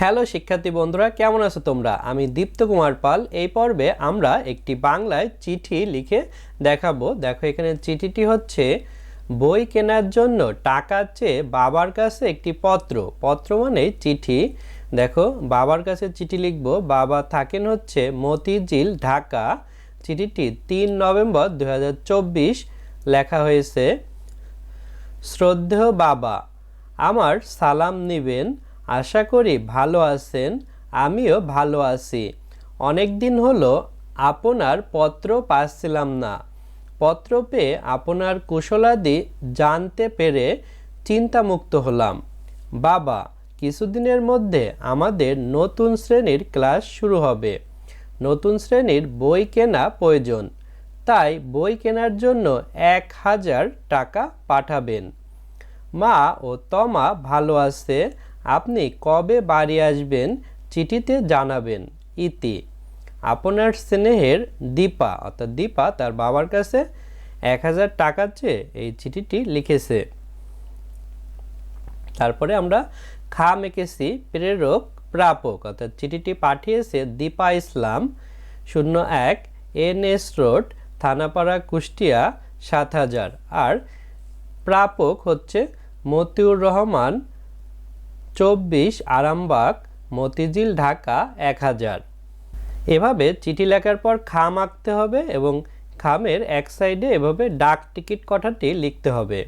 Hello শিক্ষার্থী বন্ধুরা, কেমন আছো তোমরা? আমি দীপ্ত কুমার পাল। এই পর্বে আমরা একটি বাংলায় চিঠি লিখে দেখাবো। দেখো, এখানে চিঠিটি হচ্ছে, বই কেনার জন্য টাকা চেয়ে বাবার কাছে একটি পত্র। পত্র মানে চিঠি। দেখো, বাবার কাছে চিঠি লিখব। বাবা থাকেন হচ্ছে মতিঝিল, ঢাকা। চিঠিটি তিন নভেম্বর দু হাজার চব্বিশ লেখা হয়েছে, শ্রদ্ধেয় বাবা, আমার সালাম নিবেন। আশা করি ভালো আছেন, আমিও ভালো আছি। অনেক দিন হলো আপনার পত্র পাচ্ছিলাম না। পত্র পেয়ে আপনার কুশলাদি জানতে পেরে চিন্তামুক্ত হলাম। বাবা, কিছুদিনের মধ্যে আমাদের নতুন শ্রেণির ক্লাস শুরু হবে। নতুন শ্রেণির বই কেনা প্রয়োজন। তাই বই কেনার জন্য এক হাজার টাকা পাঠাবেন। মা ও তমা ভালো আছে আপনি কবে বাড়ি আসবেন চিঠিতে জানাবেন। ইতি। আপনার স্নেহের দীপা, অর্থাৎ দীপা তার বাবার কাছে এক হাজার টাকা চেয়ে এই চিঠিটি লিখেছে। তারপরে আমরা খাম এঁকেছি প্রেরক প্রাপক, অর্থাৎ চিঠিটি পাঠিয়েছে দীপা ইসলাম, শূন্য এক N S road, Thanapara, Kushtia, সাত হাজার। আর প্রাপক হচ্ছে মতিউর রহমান চব্বিশ আরামবাগ, মতিঝিল, ঢাকা এক হাজার। এভাবে চিঠি লেখার পর খাম আঁকতে হবে এবং খামের এক সাইডে এভাবে ডাক টিকিট কথাটি লিখতে হবে।